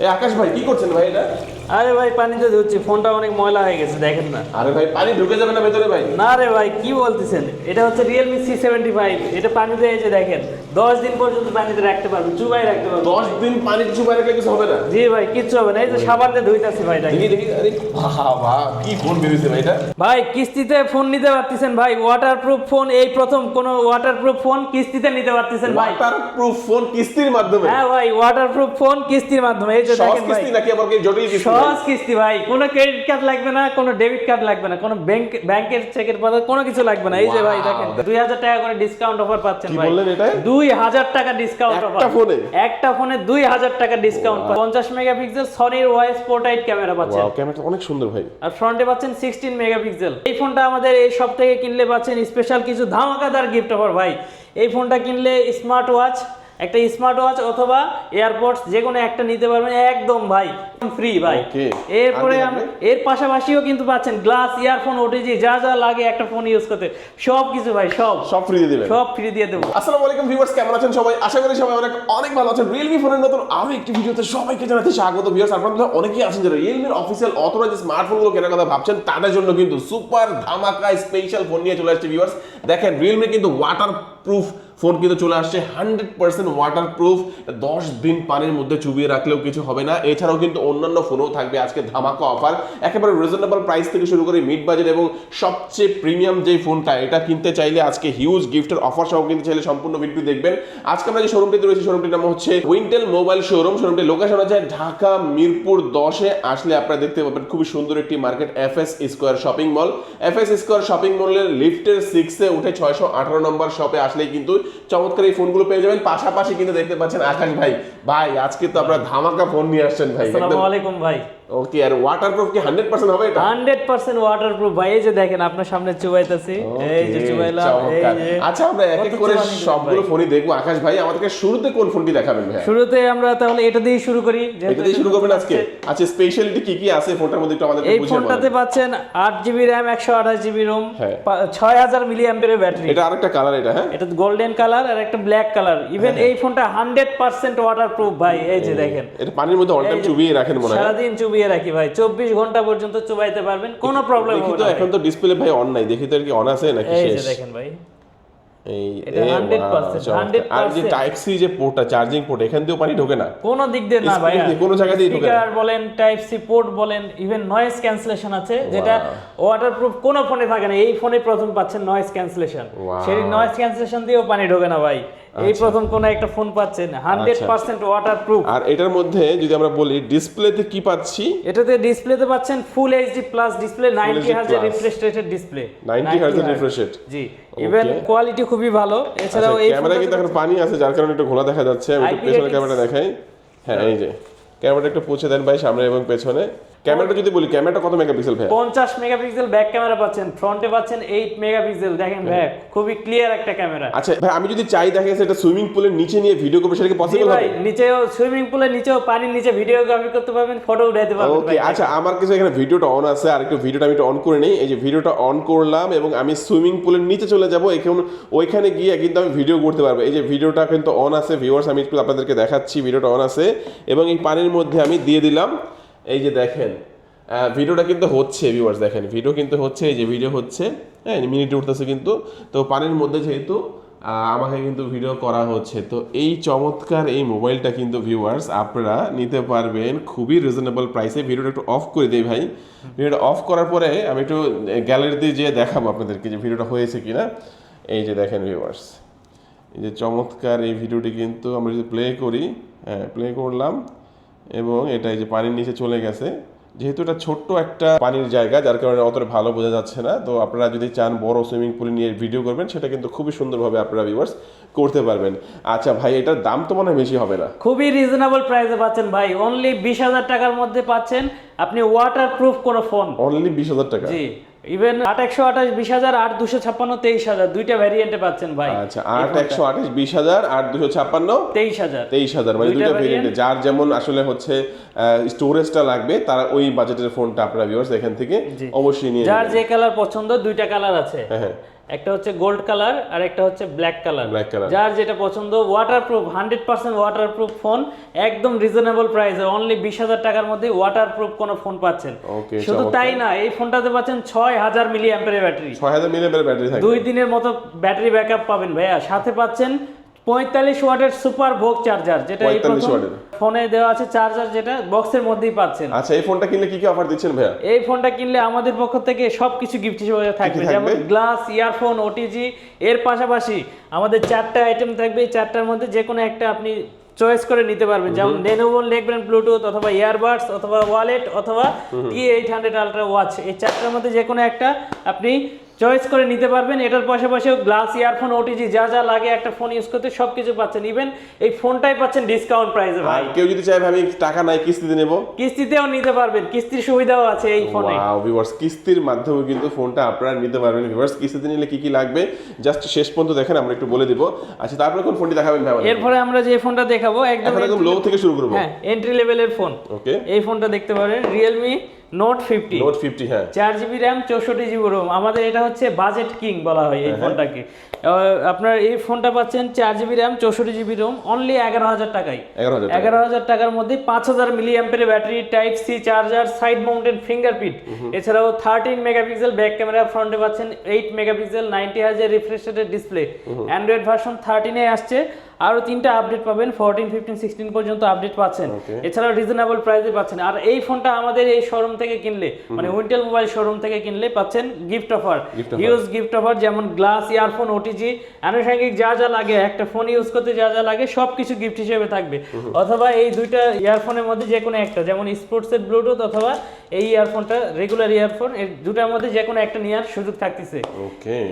এই আকাশ ভাই কি করছেন ভাই এটা? আরে ভাই পানিতে ধুচ্ছি ফোনটা অনেক ময়লা হয়ে গেছে দেখেন না। আরে ভাই পানি ঢুকে যাবে না ভেতরে ভাই। না রে ভাই কি বলতেছেন? এটা হচ্ছে রিয়েলমি সি সেভেন্টি ফাইভ এটা পানিতে এসে দেখেন দশ দিন পর্যন্ত পানিতে রাখতে পারবেন চুবাই রাখতে পারবেন দশ দিন পানি চুপাই রাখলে কিছু হবে না। জি ভাই কিচ্ছু হবে না এই যে সাবান দিয়ে ধুইতাছি ভাই দেখি দেখি আরে বাবা কি ফোন বেরিয়েছে ভাই এটা? ভাই কিস্তিতে ফোন নিতে পারতেছেন ভাই ওয়াটারপ্রুফ ফোন এই প্রথম কোন ওয়াটারপ্রুফ ফোন কিস্তিতে নিতে পারতেছেন ভাই। ওয়াটার প্রুফ ফোন কিস্তির মাধ্যমে? হ্যাঁ ভাই ওয়াটারপ্রুফ ফোন কিস্তির মাধ্যমে এই যে দেখেন ভাই। কিস্তি নাকি আবার কি জটিল কিস্তি? সহজ কিস্তি ভাই। কোনো ক্রেডিট কার্ড লাগবে না কোনো ডেবিট কার্ড লাগবে না কোনো ব্যাংক ব্যাংকের চেকের পাতা কোনো কিছু লাগবে না। এই যে ভাই দেখেন দুই হাজার টাকা করে ডিসকাউন্ট অফার পাচ্ছেন ভাই। দুই হাজার টাকা ডিসকাউন্ট অফার ফোনে? একটা ফোনে দুই হাজার টাকা ডিসকাউন্ট পঞ্চাশ মেগাপিক্সেল সনির ওয়াইস পোর্টাইট ক্যামেরা পাচ্ছেন। ক্যামেরাটা অনেক সুন্দর ভাই। আর ফ্রন্টে পাচ্ছেন সিক্সটিন মেগাপিক্সেল এই ফোনটা আমাদের এই সব থেকে কিনলে পাচ্ছেন স্পেশাল কিছু ধামাকাদার গিফট অফার ভাই। এই ফোনটা কিনলে স্মার্ট ওয়াচ একটা স্মার্ট ওয়াচ অথবা এয়ারপডস যে কোনো একটা নিতে পারবেন একদম ভাই ফ্রি ভাই। এরপরে? এর পাশাপাশিও কিন্তু পাচ্ছেন গ্লাস ইয়ারফোন ওটিজি যা যা লাগে একটা ফোন ইউজ করতে। সব কিছু ভাই সব। সব ফ্রি দিয়ে দিবেন। সব ফ্রি দিয়ে দেবো। আসসালামু আলাইকুম ভিউয়ার্স কেমন আছেন সবাই? আশা করি সবাই অনেক অনেক ভালো আছেন। রিয়েলমি ফোনের নতুন আরও একটি ভিডিওতে সবাইকে জানাতে স্বাগত ভিউয়ার্স আপনারা অনেকেই আছেন যারা রিয়েলমির অফিসিয়াল অথরাইজ স্মার্টফোনগুলো কেনার কথা ভাবছেন তাদের জন্য কিন্তু সুপার ধামাকা স্পেশাল ফোন নিয়ে চলে আসছে ভিউয়ার্স দেখেন রিয়েলমি কিন্তু ওয়াটার প্রুফ ফোন কিন্তু চলে আসছে হান্ড্রেড পার্সেন্ট ওয়াটার প্রুফ দশ দিন পানির মধ্যে চুবিয়ে রাখলেও কিছু হবে না। এছাড়াও কিন্তু অন্যান্য ফোনও থাকবে আজকে ধামাকা অফার একেবারে রিজনেবল প্রাইস থেকে শুরু করে মিড বাজেট এবং সবচেয়ে প্রিমিয়াম যে ফোনটা, এটা কিনতে চাইলে আজকে হিউজ গিফটের অফার সহ কিনতে চাইলে সম্পূর্ণ ভিডিও দেখবেন। আজকে আমরা যে শোরুমটিতে রয়েছে শোরুমটির নাম হচ্ছে উইন্টেল মোবাইল শোরুম শোরুমটির লোকেশন আছে ঢাকা মিরপুর দশে। আসলে আপনারা দেখতে পাবেন খুবই সুন্দর একটি market F S square shopping mall F S square shopping মলের লিফটের সিক্সে উঠে ছয়শো আঠারো নম্বর শপে আসলেই কিন্তু চমৎকার এই ফোনগুলো পেয়ে যাবেন। পাশাপাশি কিন্তু দেখতে পাচ্ছেন আকাশ ভাই। ভাই আজকে তো আপনার ধামাকা ফোন নিয়ে আসছেন ভাই। আসসালামু আলাইকুম ভাই। ওকে আর ওয়াটার প্রুফ কি হান্ড্রেড পার্সেন্ট হবে এটা? হান্ড্রেড পার্সেন্ট ওয়াটারপ্রুফ ভাই এই যে দেখেন আপনার সামনে চুবাইতেছি। এই যে চুবাইলাম এই যে আচ্ছা আমরা এক এক করে সবগুলো ফোনই দেখব। আকাশ ভাই আমাদেরকে শুরুতে কোন ফোনটি দেখাবেন ভাই শুরুতে আমরা তাহলে এটা দিয়ে শুরু করি এটা দিয়ে শুরু করবেন আজকে? আচ্ছা স্পেশালিটি কি কি আছে ফোনটার মধ্যে একটু আমাদেরকে এই ফোনটাতে বলেন। পাচ্ছেন হ্যাঁ। ছয় হাজার মিলি ব্যাটারি এটা আরেকটা কালার এটা হ্যাঁ? এটা গোল্ডেন কালার আর একটা ব্ল্যাক কালার ইভেন এই ফোনটা হান্ড্রেড পার্সেন্ট ওয়াটার প্রুফ ভাই এই যে দেখেন। এটা পানির মধ্যে অল টাইম চুবিয়ে রাখেন মনে হয়। সারাদিন চুবিয়ে রাখি ভাই। চব্বিশ ঘণ্টা পর্যন্ত চুবাইতে পারবেন কোনো প্রবলেম হবে না এখন তো ডিসপ্লে ভাই অন নাই। দেখি তো আর কি অন আছে নাকি শেষ? দেখেন ভাই। এই এটা এ 100% বাহ, চমৎকার। আর যে 100% টাইপ সি যে পোর্টটা চার্জিং পোর্ট এখান দিয়েও পানি ঢোকে না। কোনো দিক দিয়ে না ভাই কোনো ঢোকে না। বলেন টাইপ সি পোর্ট বলেন ইভেন নয়েজ ক্যান্সেলেশন আছে যেটা ওয়াটারপ্রুফ কোনো ফোনে থাকে না। এই ফোনে প্রথম পাচ্ছেন নয়েজ ক্যান্সেলেশন সেই নয়েজ ক্যান্সেলেশন দিয়েও পানি ঢোকে না ভাই। এই প্রথম কোন একটা ফোন পাচ্ছেন। হান্ড্রেড পার্সেন্ট ওয়াটারপ্রুফ আর এটার মধ্যে যদি আমরা বলি ডিসপ্লেতে কি পাচ্ছি? এটাতে ডিসপ্লেতে পাচ্ছেন full HD plus display ninety HD হাজার plus। রিফ্রেশ রেটের ডিসপ্লে 90 হার্জ রিফ্রেশ রেট জি ইভেন কোয়ালিটি খুবই ভালো। এছাড়াও এই ক্যামেরা কিন্তু এখন পানি আছে যার কারণে একটু ঘোলা দেখা যাচ্ছে। আমি একটু IP পেছনে ratings- ক্যামেরাটা দেখাই। হ্যাঁ এই যে। ক্যামেরাটা একটু পৌঁছে দেন ভাই সামনে এবং পেছনে। ক্যামেরাটা যদি বলি ক্যামেরাটা কত মেগাপিক্সেল ভাই পঞ্চাশ মেগাপিক্সেল ব্যাক ক্যামেরা পাচ্ছেন ফ্রন্টে পাচ্ছেন এইট মেগাপিক্সেল। দেখেন ভাই খুবই ক্লিয়ার একটা ক্যামেরা আচ্ছা ভাই আমি যদি চাই দেখা যাচ্ছে এটা সুইমিং পুলের নিচে নিয়ে ভিডিও করব সেটা কি পসিবল ভাই নিচেও সুইমিং পুলের নিচেও পানির নিচে ভিডিওগ্রাফি করতে পারবেন ফটো উঠাইতে পারবেন ওকে আচ্ছা আমার কিছু এখানে ভিডিওটা অন আছে আর একটু ভিডিওটা আমি একটু অন করে নেই। এই যে ভিডিওটা অন করলাম এবং আমি সুইমিং পুলের নিচে চলে যাব এখানে ওইখানে গিয়ে কিন্তু আমি ভিডিও করতে পারব। এই যে ভিডিওটা কিন্তু অন আছে ভিউয়ার্স আমি একটু আপনাদেরকে দেখাচ্ছি ভিডিওটা অন আছে। এবং এই পানির মধ্যে আমি দিয়ে দিলাম। এই যে দেখেন ভিডিওটা কিন্তু হচ্ছে ভিউয়ার্স দেখেন ভিডিও কিন্তু হচ্ছে, এই যে ভিডিও হচ্ছে হ্যাঁ মিনিটে উঠতেছে কিন্তু, তো পানির মধ্যে যেহেতু আমাকে কিন্তু ভিডিও করা হচ্ছে, তো এই চমৎকার এই মোবাইলটা কিন্তু ভিউয়ার্স আপনারা নিতে পারবেন খুবই রিজনেবল প্রাইসে ভিডিওটা একটু অফ করে দিই ভাই। ভিডিওটা অফ করার পরে আমি একটু গ্যালারিতে যেয়ে দেখাবো আপনাদেরকে যে ভিডিওটা হয়েছে কিনা। এই যে দেখেন ভিউয়ার্স এই যে চমৎকার এই ভিডিওটি কিন্তু আমরা যদি প্লে করি হ্যাঁ প্লে করলাম এবং এটা এই যে পানির নিচে চলে গেছে যেহেতু এটা ছোট্ট একটা পানির জায়গা যার কারণে অতটা ভালো বোঝা যাচ্ছে না তো আপনারা যদি চান বড় সুইমিং পুল নিয়ে ভিডিও করবেন সেটা কিন্তু খুবই সুন্দরভাবে আপনারা ভিউয়ার্স করতে পারবেন। আচ্ছা ভাই এটার দাম তো মনে হয় বেশি হবে না। খুবই রিজনেবল প্রাইসে পাচ্ছেন ভাই। অনলি বিশ হাজার টাকার মধ্যে পাচ্ছেন আপনি ওয়াটার প্রুফ কোনো ফোন অনলি বিশ হাজার টাকা? জি। ইভেন আট একশো আঠাশ বিশ হাজার আট দুশো ছাপ্পান্ন তেইশ হাজার। দুইটা ভ্যারিয়েন্টে পাচ্ছেন ভাই। আচ্ছা আট একশো আঠাশ বিশ হাজার আট দুশো ছাপ্পান্ন তেইশ হাজার। তেইশ হাজার। মানে দুইটা ভ্যারিয়েন্টে যার যেমন আসলে হচ্ছে স্টোরেজটা লাগবে তারা ওই বাজেটের ফোনটা আপনারা ভিউয়ার্স এখান থেকে অবশ্যই নিয়ে যার যে কালার পছন্দ দুইটা কালার আছে। হ্যাঁ হ্যাঁ। একটা হচ্ছে গোল্ড কালার আর একটা হচ্ছে ব্ল্যাক কালার। যার যেটা পছন্দ waterproof hundred percent waterproof phone একদম রিজনেবল প্রাইসে অনলি বিশ হাজার টাকার মধ্যে ওয়াটারপ্রুফ কোনো ফোন পাচ্ছেন। শুধু তাই না এই ফোনটাতে পাচ্ছেন ছয় হাজার মিলি অ্যাম্পের ব্যাটারি ছয় হাজার মিলিয়ন ব্যাটারি দুই দিনের মতো ব্যাটারি ব্যাকআপ পাবেন ভাইয়া। সাথে পাচ্ছেন পঁয়তাল্লিশ ওয়াটের সুপার ভোগ চার্জার যেটা এই 45 ফোনে দেওয়া আছে চার্জার যেটা বক্সের মধ্যেই পাচ্ছেন। আচ্ছা এই ফোনটা কিনলে কি কি অফার দিচ্ছেন ভাইয়া? এই ফোনটা কিনলে আমাদের পক্ষ থেকে সবকিছু গিফট হিসেবে থাকবে? যেমন গ্লাস ইয়ারফোন ওটিজি এর পাশাপাশি আমাদের চারটা আইটেম থাকবে এই চারটার মধ্যে যে কোনো একটা আপনি চয়েস করে নিতে পারবেন যেমন লেনোভো নেকব্যান্ড ব্লুটুথ অথবা ইয়ারবাডস অথবা ওয়ালেট অথবা T eight hundred ultra watch এই চারটার মধ্যে যে কোনো একটা আপনি চয়েস করে নিতে পারবেন। এটার পাশাপাশিও গ্লাস ইয়ারফোন ওটিজি যা যা লাগে একটা ফোন ইউজ করতে সব কিছু পাচ্ছেন। ইভেন এই ফোনটাই পাচ্ছেন ডিসকাউন্ট প্রাইসে ভাই। কেউ যদি চায় ভাই টাকা নাই কিস্তিতে নেব। কিস্তিতেও নিতে পারবেন। কিস্তির সুবিধাও আছে এই ফোনে। ওয়াও ভিউয়ার্স কিস্তির মাধ্যমে কিন্তু ফোনটা আপনারা নিতে পারবেন। ভিউয়ার্স কিস্তিতে নিলে কি কি লাগবে? জাস্ট শেষ পর্যন্ত দেখেন আমরা একটু বলে দিব। আচ্ছা তারপরে কোন ফোনটি দেখাবেন ভাই? এরপরে আমরা যে ফোনটা দেখাবো একদম একদম লো থেকে শুরু করব। হ্যাঁ এন্ট্রি লেভেলের ফোন ওকে এই ফোনটা দেখতে পারেন Realme note fifty note fifty হ্যাঁ। চার জিবি র্যাম চৌষট্টি জিবি রোম আমাদের এটা হচ্ছে বাজেট কিং বলা হয় হ্যাঁ, এই ফোনটাকে। আপনার এই ফোনটা পাচ্ছেন চার জিবি র্যাম চৌষট্টি জিবি রোম অনলি এগারো হাজার টাকায়। এগারো হাজার টাকা। এগারো হাজার টাকার মধ্যে পাঁচ হাজার মিলি অ্যাম্পের battery type C charger side mounted fingerprint এছাড়াও থার্টিন মেগাপিক্সেল ব্যাক ক্যামেরা ফ্রন্টে পাচ্ছেন এইট মেগাপিক্সেল নাইনটি হাজার রিফ্রেশ ডিসপ্লে অ্যান্ড্রয়েড ভার্সন থার্টিনে আসছে। আরও তিনটা আপডেট পাবেন ফোরটিন ফিফটিন সিক্সটিন পর্যন্ত আপডেট পাচ্ছেন. এছাড়াও রিজনেবল প্রাইসে পাচ্ছেন। আর এই ফোনটা আমাদের এই শোরুম থেকে কিনলে মানে উইন্টেল মোবাইল শোরুম থেকে কিনলে পাচ্ছেন gift offer. Huge gift offer যেমন গ্লাস ইয়ারফোন ওটিজি আনুষঙ্গিক যা যা লাগে একটা ফোন ইউজ করতে যা যা লাগে সব কিছু গিফট হিসেবে থাকবে। অথবা এই দুইটা ইয়ারফোনের মধ্যে যে কোনো একটা যেমন স্পোর্টসের ব্লুটুথ অথবা এই ইয়ারফোনটা রেগুলার ইয়ারফোন এই দুটার মধ্যে যে কোনো একটা নেওয়ার সুযোগ থাকতেছে।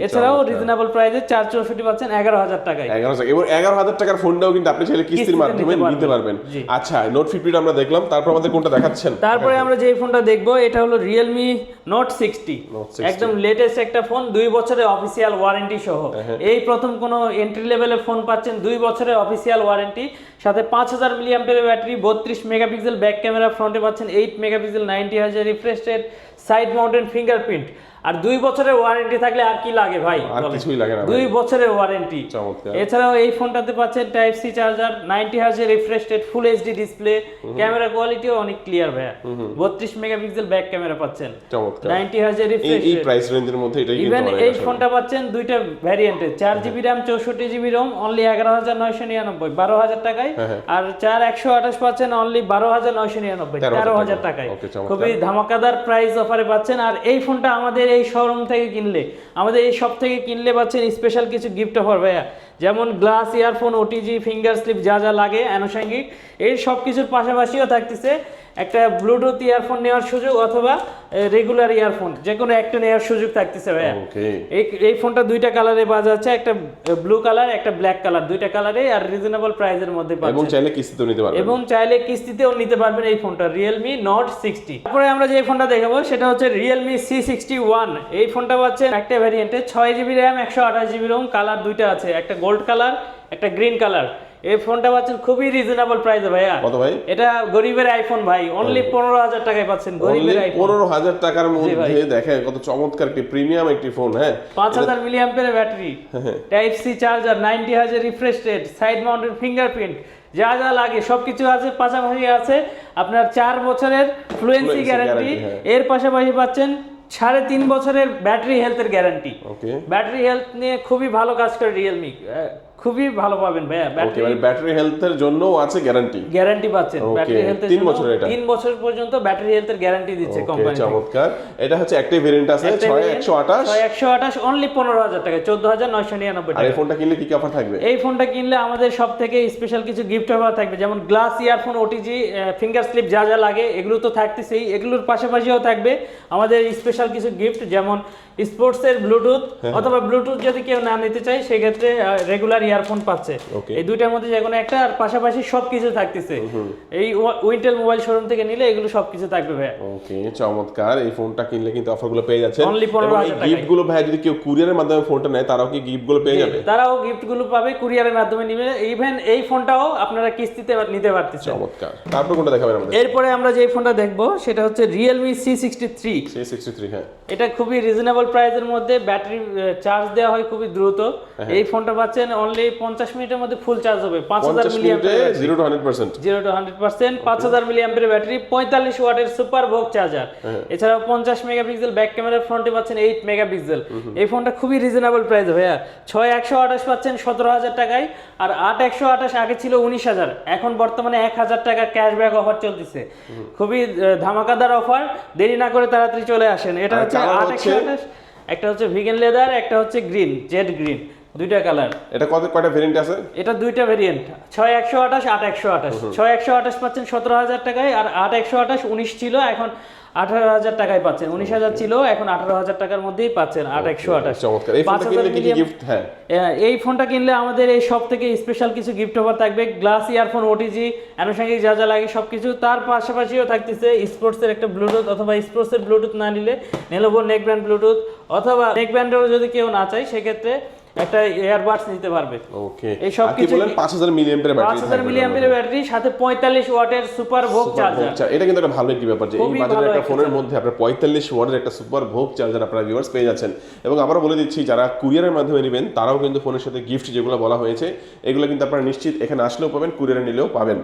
এছাড়াও রিজনেবল প্রাইসে চার চৌষট্টি পাচ্ছেন এগারো হাজার টাকায়। এগারো হাজার টাকার ফোনটাও কিন্তু আপনি চাইলে কিস্তির মাধ্যমে নিতে পারবেন। আচ্ছা নোট ফিফটিটা আমরা দেখলাম তারপর আমাদের কোনটা দেখাচ্ছেন? তারপরে আমরা যে ফোনটা দেখব এটা হলো রিয়েলমি নোট সিক্সটি একদম লেটেস্ট একটা ফোন দুই বছরের অফিসিয়াল ওয়ারেন্টি সহ। এই প্রথম কোনো এন্ট্রি লেভেলের ফোন পাচ্ছেন দুই বছরের অফিসিয়াল ওয়ারেন্টি সাথে পাঁচ হাজার মিলি ব্যাটারি বত্রিশ মেগাপিক্সেল ব্যাক ক্যামেরা ফ্রন্টে পাচ্ছেন এইট মেগাপিক্সেল নাইনটি হাজার refresh rate side mounted fingerprint আর দুই বছরের ওয়ারেন্টি থাকলে আর কি লাগে ভাই? আর কিছুই লাগে না দুই বছরের ওয়ারেন্টি চমৎকার। এছাড়াও এই ফোনটাতে পাচ্ছেন টাইপ সি চার্জার নাইনটি হাজার refresh rate full HD display camera কোয়ালিটিও অনেক ক্লিয়ার ভাই বত্রিশ মেগাপিক্সেল ব্যাক ক্যামেরা পাচ্ছেন। চমৎকার। নাইনটি হাজার এই রিফ্রেশ এই প্রাইস রেঞ্জের মধ্যে এটাই কিন্তু ইভেন এই ফোনটা পাচ্ছেন দুইটা ভ্যারিয়েন্টে চার জিবি র্যাম চৌষট্টি জিবি রোম অনলি এগারো হাজার নয়শো নিরানব্বই বারো হাজার টাকায়। হ্যাঁ, হ্যাঁ। আর চার একশো আঠাশ পাচ্ছেন অনলি বারো হাজার নয়শো নিরানব্বই তেরো হাজার তেরো হাজার টাকা। টাকায়। খুবই ধামাকাদার প্রাইস অফারে পাচ্ছেন। আর এই ফোনটা আমাদের এই শোরুম থেকে কিনলে। আমাদের এই শপ থেকে কিনলে পাচ্ছেন স্পেশাল কিছু গিফট অফার ভাইয়া। যেমন glass earphone OTG finger slip যা যা লাগে আনুষঙ্গিক এই সব কিছুর পাশাপাশিও থাকতেছে। একটা ব্লুটুথ ইয়ারফোন নেওয়ার সুযোগ অথবা রেগুলার ইয়ারফোন যে কোনো একটা নেওয়ার সুযোগ থাকতেছে ভাইয়া। এই এই ফোনটা দুইটা কালারে পাওয়া যাচ্ছে একটা ব্লু কালার একটা ব্ল্যাক কালার দুইটা কালারে আর রিজনেবল প্রাইসের মধ্যে এবং চাইলে কিস্তিতেও নিতে পারবেন। এবং চাইলে কিস্তিতেও নিতে পারবেন এই ফোনটা রিয়েলমি নট সিক্সটি তারপরে আমরা যে ফোনটা দেখাবো সেটা হচ্ছে রিয়েলমি সি সিক্সটি ওয়ান এই ফোনটা পাচ্ছে একটা ভ্যারিয়েন্টে ছয় জিবি র্যাম একশো আঠাশ জিবি রোম কালার দুইটা আছে একটা গোল্ড কালার একটা গ্রিন কালার এই ফোনটা পাচ্ছেন খুবই রিজনেবল প্রাইসে ভাইয়া। কত ভাই? এটা গরিবের আইফোন ভাই অনলি পনেরো হাজার টাকায় পাচ্ছেন গরিবের আইফোন পনেরো হাজার টাকার মধ্যে দেখেন কত চমৎকার একটি প্রিমিয়াম একটি ফোন হ্যাঁ? পাঁচ হাজার মিলি অ্যাম্পের battery type C charger ninety হাজার refresh rate side mounted fingerprint যা যা লাগে সবকিছু আছে পাশাপাশি আছে আপনার চার বছরের ফ্লুয়েন্সি গ্যারান্টি। এর পাশাপাশি পাচ্ছেন সাড়ে তিন বছরের ব্যাটারি হেলথের গ্যারান্টি ব্যাটারি হেলথ নিয়ে খুবই ভালো কাজ করে রিয়েলমি খুবই ভালো পাবেন ভাইয়া। ব্যাটারি মানে ব্যাটারি হেলথের জন্য আছে গ্যারান্টি গ্যারান্টি পাচ্ছেন। ব্যাটারি হেলথের তিন জন্য বছরের এটা? তিন বছর পর্যন্ত ব্যাটারি হেলথের গ্যারান্টি দিচ্ছে কোম্পানি চমৎকার। এটা হচ্ছে একটাই ভেরিয়েন্ট আছে ছয় একশো আঠাশ। একশো আঠাশ অনলি পনেরো হাজার টাকা চোদ্দ হাজার নয়শো নিরানব্বই আর টাকা এই ফোনটা কিনলে কি কি অফার থাকবে? এই ফোনটা কিনলে আমাদের সব থেকে স্পেশাল কিছু গিফট অফার থাকবে যেমন glass earphone OTG finger slip যা যা লাগে এগুলো তো থাকতেছেই। এগুলোর পাশাপাশিও থাকবে আমাদের স্পেশাল কিছু গিফট যেমন স্পোর্টসের ব্লুটুথ অথবা ব্লুটুথ যদি কেউ না নিতে চায় সেক্ষেত্রে রেগুলার ইয়ারফোন পাচ্ছে। এই দুইটার মধ্যে যে কোনো একটা আর পাশাপাশি সবকিছু থাকতেছে। এই উইন্টেল মোবাইল শোরুম থেকে নিলে এগুলো সবকিছু থাকবে ভাইয়া। ওকে চমৎকার। এই ফোনটা কিনলে কিন্তু অফারগুলো পেয়ে যাচ্ছে Only 15,000 টাকায়। গিফটগুলো ভাই যদি কেউ কুরিয়ারের মাধ্যমে ফোনটা নেয় তারাও কি গিফটগুলো পেয়ে যাবে? তারাও গিফটগুলো পাবে কুরিয়ারের মাধ্যমে নিবে। ইভেন এই ফোনটাও আপনারা কিস্তিতে নিতে পারতেছেন। চমৎকার। তারপর কোনটা দেখাবেন আমাদের? এরপরে আমরা যে ফোনটা দেখব সেটা হচ্ছে Realme C sixty three C sixty three হ্যাঁ। এটা খুবই রিজনেবল প্রাইসের মধ্যে। ব্যাটারি চার্জ দেওয়া হয় খুবই দ্রুত। হ্যাঁ। এই ফোনটা পাচ্ছেন অনলি পঞ্চাশ মিনিটের মধ্যে ফুল চার্জ হবে। পাঁচ হাজার পঞ্চাশ মিলি মিনিটে zero to hundred percent zero to hundred percent পাঁচ হাজার মিলি অ্যাম্পের ব্যাটারি পঁয়তাল্লিশ ওয়াটের সুপার ভোগ চার্জার। এছাড়াও পঞ্চাশ মেগাপিক্সেল ব্যাক ক্যামেরার ফ্রন্টে পাচ্ছেন এইট মেগাপিক্সেল এই ফোনটা খুবই রিজনেবল প্রাইস ভাইয়া। ছয় একশো আঠাশ পাচ্ছেন সতেরো হাজার টাকায় আর আট একশো আঠাশ আগে ছিল উনিশ হাজার। এখন বর্তমানে এক হাজার টাকা ক্যাশব্যাক অফার চলতেছে। খুবই ধামাকাদার অফার দেরি না করে তাড়াতাড়ি চলে আসেন। এটা হচ্ছে colour আট একশো হচ্ছে? আঠাশ একটা হচ্ছে ভিগেন লেদার একটা হচ্ছে গ্রিন জেড গ্রিন দুইটা কালার। এটা কত কয়টা ভেরিয়েন্ট আছে? এটা দুইটা ভেরিয়েন্ট ছয় একশো আঠাশ আট একশো আঠাশ। ছয় একশো আঠাশ পাচ্ছেন সতেরো হাজার টাকায় আর আট একশো আঠাশ উনিশ ছিল এখন আঠারো হাজার টাকায় পাচ্ছেন। উনিশ হাজার ছিল এখন আঠারো হাজার টাকার মধ্যেই পাচ্ছেন আট একশো আঠাশ। এই ফোনটা কিনলে হ্যাঁ। আহ, এই ফোনটা কিনলে আমাদের এই সব থেকে স্পেশাল কিছু গিফট অফার থাকবে। গ্লাস ইয়ারফোন ওটিজি আনুষঙ্গিক যা যা লাগে সব কিছু তার পাশাপাশিও থাকতেছে স্পোর্টসের একটা ব্লুটুথ অথবা স্পোর্টসের ব্লুটুথ না নিলে নেলোভো নেক ব্যান্ড ব্লুটুথ অথবা নেক ব্যান্ডেরও যদি কেউ না চায় সেক্ষেত্রে একটা এয়ারবাডস নিতে পারবে। ওকে এই সব কিছু বলেন? 5000 মিলি ব্যাটারি 5000 মিলি ব্যাটারি সাথে 45 ওয়াটের সুপার ভোক চার্জার আচ্ছা এটা কিন্তু একটা ভালো একটি ব্যাপার যে এই বাজারে একটা ফোনের মধ্যে আপনার 45 ওয়াটের একটা সুপার ভোগ চার্জার আপনারা ভিউয়ার্স পেয়ে যাচ্ছেন। এবং আবারো বলে দিচ্ছি যারা কুরিয়ারের মাধ্যমে নেবেন তারাও কিন্তু ফোনের সাথে গিফট যেগুলো বলা হয়েছে এগুলো কিন্তু আপনারা নিশ্চিত এখানে আসলেও পাবেন কুরিয়ারে নিলেও পাবেন।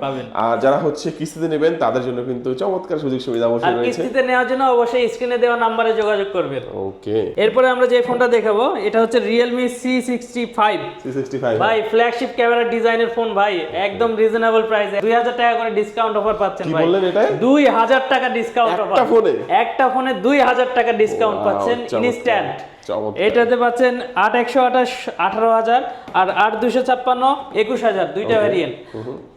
আর যারা হচ্ছে কিস্তিতে নেবেন তাদের জন্য কিন্তু চমৎকার সুযোগ সুবিধা অবশ্যই রয়েছে। কিস্তিতে নেওয়ার জন্য অবশ্যই স্ক্রিনে দেওয়া নম্বরে যোগাযোগ করবেন। ওকে এরপরে আমরা যে ফোনটা দেখাবো এটা হচ্ছে রিয়েলমি সি 365 ভাই ফ্ল্যাগশিপ ক্যামেরা ডিজাইনের ফোন ভাই। একদম রিজনেবল প্রাইসে 2000 টাকা করে ডিসকাউন্ট অফার পাচ্ছেন ভাই। কি বললেন এটা? 2000 টাকা ডিসকাউন্ট অফার একটা ফোনে একটা ফোনে 2000 টাকা ডিসকাউন্ট পাচ্ছেন ইনস্ট্যান্ট এটাতে পাচ্ছেন আট একশো আঠাশ আঠারো হাজার আর আট দুশো ছাপ্পান্ন একুশ হাজার দুইটা ভ্যারিয়েন্ট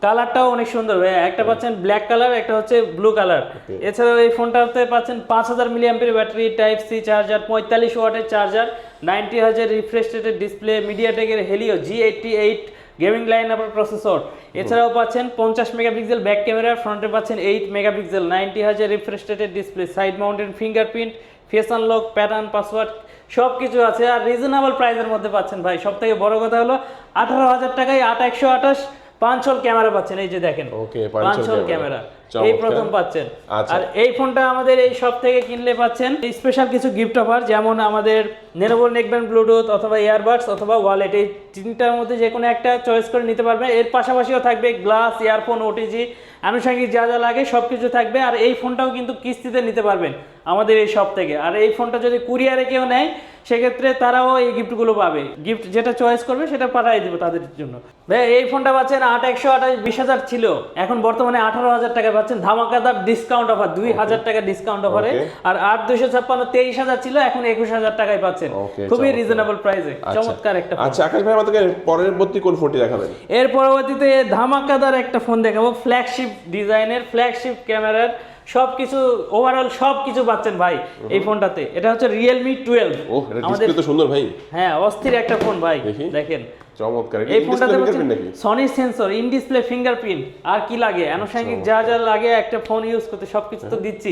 কালারটাও অনেক সুন্দর একটা পাচ্ছেন ব্ল্যাক কালার একটা হচ্ছে ব্লু কালার এছাড়াও এই ফোনটাতে পাচ্ছেন পাঁচ হাজার মিলিয়াম্পের ব্যাটারি টাইপ সি চার্জার পঁয়তাল্লিশ ওয়াটের চার্জার নাইনটি হাজার রিফ্রেশ রেটের display মিডিয়াটেকের Helio G eighty eight gaming line আপার প্রসেসর এছাড়াও পাচ্ছেন পঞ্চাশ মেগাপিক্সেল ব্যাক ক্যামেরা ফ্রন্টে পাচ্ছেন এইট মেগাপিক্সেল নাইনটি হাজার রিফ্রেশ রেটের display side mounted fingerprint face unlock pattern password সব কিছু আছে আর রিজনেবল প্রাইসের মধ্যে পাচ্ছেন ভাই। সব থেকে বড় কথা হলো আঠারো হাজার টাকায় আট একশো আঠাশ পাঁচল ক্যামেরা পাচ্ছেন এই যে দেখেন। ওকে পাঁচ ছল ক্যামেরা। এই প্রথম পাচ্ছেন। আচ্ছা। আর এই ফোনটা আমাদের এই সব থেকে কিনলে পাচ্ছেন স্পেশাল কিছু গিফট অফার যেমন আমাদের নেরোবল নেকব্যান্ড ব্লুটুথ অথবা ইয়ারবাডস অথবা ওয়ালেট এই তিনটার মধ্যে যে কোনো একটা চয়েস করে নিতে পারবেন। এর পাশাপাশিও থাকবে গ্লাস ইয়ারফোন ওটিজি আনুষঙ্গিক যা যা লাগে সব কিছু থাকবে। আর এই ফোনটাও কিন্তু কিস্তিতে নিতে পারবেন আমাদের এই সব থেকে আর এই ফোনটা যদি কুরিয়ারে কেউ নেয় সেক্ষেত্রে তারাও এই গিফটগুলো পাবে। গিফট যেটা চয়েস করবে সেটা পাঠিয়ে দেবে তাদের জন্য। ভাই এই ফোনটা পাচ্ছেন আট একশো আঠাশ বিশ হাজার ছিল। এখন বর্তমানে আঠারো হাজার টাকা পাচ্ছেন। ধামাকাদার ডিসকাউন্ট অফার দুই হাজার টাকা ডিসকাউন্ট অফারে আর আট দুশো ছাপ্পান্ন তেইশ হাজার ছিল এখন একুশ হাজার টাকায় পাচ্ছেন। খুবই রিজনেবল প্রাইসে আচ্ছা। চমৎকার একটা আচ্ছা আকাশ ভাই আমাদেরকে পরবর্তী কোন ফোনটি দেখাবেন? এর পরবর্তীতে ধামাকাদার একটা ফোন দেখাবো। ফ্ল্যাগশিপ ডিজাইনের ফ্ল্যাগশিপ ক্যামেরার সবকিছু ওভারঅল সব কিছু পাচ্ছেন ভাই এই ফোনটাতে। এটা হচ্ছে রিয়েলমি টুয়েলভ ও এটা ডিসপ্লে তো সুন্দর ভাই। হ্যাঁ অস্থির একটা ফোন ভাই দেখি। দেখেন। চমৎকার। এই ফোনটাতে Sony sensor in display fingerprint আর কি লাগে? আনুষঙ্গিক যা যা লাগে একটা ফোন ইউজ করতে সবকিছু তো দিচ্ছি।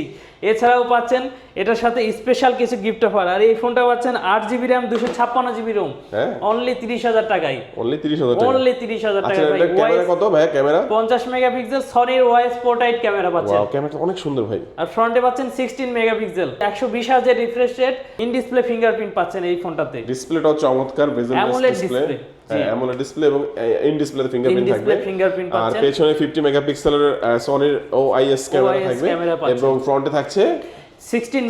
এছাড়াও পাচ্ছেন এটার সাথে স্পেশাল কিছু গিফট অফার আর এই ফোনটা পাচ্ছেন আট জিবি র্যাম দুশো ছাপ্পান্ন জিবি রোম হ্যাঁ। অনলি তিরিশ হাজার টাকায়। অনলি তিরিশ হাজার অনলি তিরিশ হাজার আচ্ছা টাকা কত ভাই ক্যামেরা পঞ্চাশ মেগাপিক্সেল সনির ওয়াইস পোর্টাইট ক্যামেরা পাচ্ছেন। ক্যামেরাটা অনেক সুন্দর ভাই। আর ফ্রন্টে পাচ্ছেন সিক্সটিন মেগাপিক্সেল। একশো বিশ হাজার refresh rate in display fingerprint পাচ্ছেন এই ফোনটাতে ডিসপ্লেটাও চমৎকার ডিসপ্লে হ্যাঁ অ্যামোলেড ডিসপ্লে এবং ইন ডিসপ্লে ফিঙ্গারপ্রিন্ট থাকবে। আর পেছনে 50 মেগাপিক্সেলের সনির ওআইএস ক্যামেরা থাকবে। এবং ফ্রন্টে থাকছে 16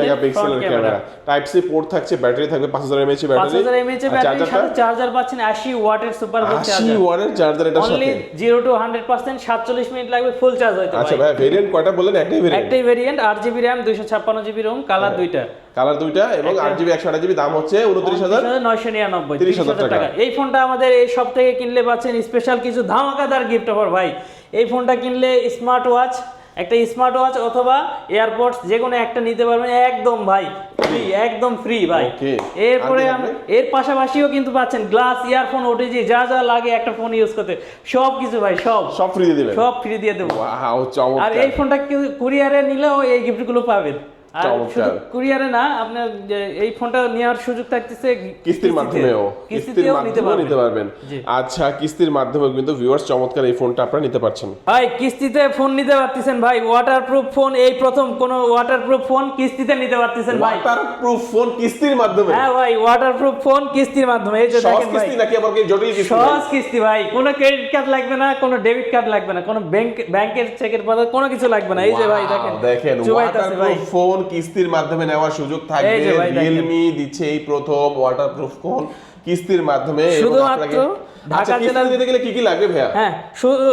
মেগাপিক্সেলের ক্যামেরা টাইপ সি পোর্ট থাকছে ব্যাটারি থাকবে 5000 এমএএইচ ব্যাটারি হাজার এমএইচ এর ব্যাটারির সাথে চার্জার পাচ্ছেন আশি ওয়াটের সুপার বুক 80 ওয়াটের চার্জার এটার অনলি সাথে। টু হান্ড্রেড পার্সেন্ট সাতচল্লিশ মিনিট লাগবে ফুল চার্জ হইতে আচ্ছা ভাই ভাই ভেরিয়েন্ট কয়টা বললেন? একটাই ভেরিয়েন্ট একটাই ভেরিয়েন্ট আট জিবি র্যাম দুইশো ছাপ্পান্ন জিবি রোম কালার দুইটা। কালার দুইটা এবং 8 জিবি 128 জিবি দাম হচ্ছে 29000 নয়শো নিরানব্বই 30,000 হাজার টাকা। টাকা। এই ফোনটা আমাদের এই সব থেকে কিনলে পাচ্ছেন স্পেশাল কিছু ধামাকাদার গিফট অফার ভাই। এই ফোনটা কিনলে স্মার্ট ওয়াচ একটা স্মার্ট ওয়াচ অথবা এয়ারপডস যে কোনো একটা নিতে পারবেন একদম ভাই ফ্রি একদম ফ্রি ভাই। এরপরে? এর পাশাপাশিও কিন্তু পাচ্ছেন গ্লাস ইয়ারফোন ওটিজি যা যা লাগে একটা ফোন ইউজ করতে। সব কিছু ভাই সব। সব ফ্রি দিয়ে দেবেন। সব ফ্রি দিয়ে দেবো। আর এই ফোনটা কুরিয়ারে নিলেও এই গিফটগুলো পাবেন। কুরিয়ারে না আপনার এই ফোনটা নেওয়ার সুযোগ থাকতেছে কিস্তির মাধ্যমেও কিস্তির মাধ্যমেও নিতে পারবেন। আচ্ছা কিস্তির মাধ্যমে কিন্তু ভিউয়ার্স চমৎকার এই ফোনটা আপনারা নিতে পারছেন। ভাই কিস্তিতে ফোন নিতে পারতেছেন ভাই। ওয়াটারপ্রুফ ফোন এই প্রথম কোন ওয়াটারপ্রুফ ফোন কিস্তিতে নিতে পারতেছেন ভাই। ওয়াটারপ্রুফ ফোন কিস্তির মাধ্যমে? হ্যাঁ ভাই ওয়াটারপ্রুফ ফোন কিস্তির মাধ্যমে। এই যে দেখেন ভাই। কিস্তি নাকি আবার কি জটিল কিস্তি সহজ কিস্তি ভাই। কোনো ক্রেডিট কার্ড লাগবে না কোনো ডেবিট কার্ড লাগবে না কোনো ব্যাংক ব্যাংকের চেকের পদে কোনো কিছু লাগবে না। এই যে ভাই দেখেন। দেখেন ওয়াটারপ্রুফ ফোন কিস্তির মাধ্যমে নেওয়ার সুযোগ থাকবে। রিয়েলমি দিচ্ছে এই প্রথম ওয়াটারপ্রুফ ফোন কিস্তির মাধ্যমে শুধুমাত্র ঢাকা আচ্ছা, দিতে গেলে কি কি লাগবে ভাইয়া হ্যাঁ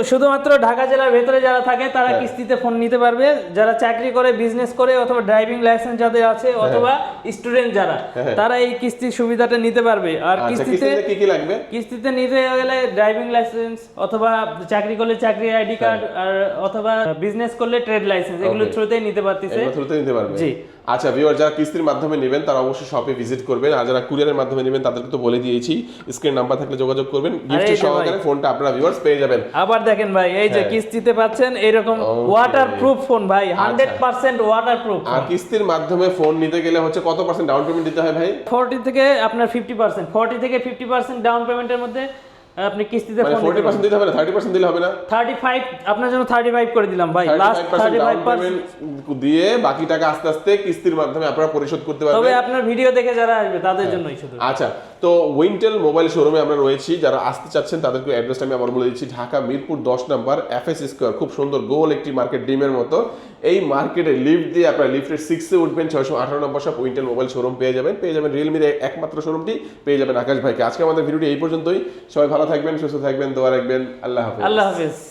শুধুমাত্র ঢাকা জেলার ভেতরে যারা থাকে তারা হ্যাঁ। কিস্তিতে ফোন নিতে পারবে যারা চাকরি করে বিজনেস করে অথবা ড্রাইভিং লাইসেন্স যাদের আছে অথবা স্টুডেন্ট যারা হ্যাঁ। তারা এই কিস্তির সুবিধাটা নিতে পারবে আর আচ্ছা কিস্তিতে কি কি লাগবে কিস্তিতে নিতে গেলে ড্রাইভিং লাইসেন্স অথবা চাকরি করলে চাকরি আইডি কার্ড আর অথবা বিজনেস করলে ট্রেড লাইসেন্স এগুলো. থ্রুতেই নিতে পারতেছে এগুলো থ্রুতে নিতে পারবে জি। আচ্ছা ভিউয়ার যারা কিস্তির মাধ্যমে নেবেন তারা অবশ্যই শপে ভিজিট করবেন আর যারা কুরিয়ারের মাধ্যমে নেবেন তাদেরকে তো বলে দিয়েছি স্ক্রিন নাম্বার থাকলে যোগাযোগ করবেন গিফট। সহকারে ফোনটা আপনারা ভিউয়ার্স পেয়ে যাবেন আবার দেখেন ভাই এই যে হ্যাঁ। কিস্তিতে পাচ্ছেন এরকম Okay. ওয়াটার প্রুফ ফোন ভাই আচ্ছা। হান্ড্রেড পার্সেন্ট ওয়াটার প্রুফ আর কিস্তির মাধ্যমে ফোন নিতে গেলে হচ্ছে কত পার্সেন্ট ডাউন পেমেন্ট দিতে হয় ভাই ফোরটি থেকে আপনার ফিফটি পার্সেন্ট ফোরটি থেকে ফিফটি পার্সেন্ট ডাউন পেমেন্টের মধ্যে আপনি কিস্তিতে মানে ফোন ফোর্টি পার্সেন্ট দিতে হবে না থার্টি পার্সেন্ট দিলে হবে না? থার্টি ফাইভ আপনার জন্য থার্টি ফাইভ করে দিলাম ভাই। Last five percent thirty five down percent payment দিয়ে বাকি টাকা আস্তে আস্তে কিস্তির মাধ্যমে আপনারা পরিশোধ করতে পারবেন। তবে আপনার ভিডিও দেখে যারা আসবে তাদের জন্যই শুধু। আচ্ছা তো উইন্টেল মোবাইল শোরুমে আমরা রয়েছি। যারা আসতে চাচ্ছেন তাদেরকে অ্যাড্রেসটা আমি আবার বলে দিচ্ছি। ঢাকা মিরপুর দশ নাম্বার এফএস স্কোয়ার খুব সুন্দর গোল একটি মার্কেট ডিমের মতো। এই মার্কেটে লিফট দিয়ে আপনারা লিফটের সিক্সে উঠবেন ছয়শো আঠারো নম্বর সব উইন্টেল মোবাইল শোরুম পেয়ে যাবেন। পেয়ে যাবেন রিয়েলমির একমাত্র শোরুমটি পেয়ে যাবেন আকাশ ভাইকে। আজকে আমাদের ভিডিওটি এই পর্যন্তই। সবাই ভালো থাকবেন সুস্থ থাকবেন দোয়া রাখবেন। আল্লাহ হাফেজ। আল্লাহ হাফেজ।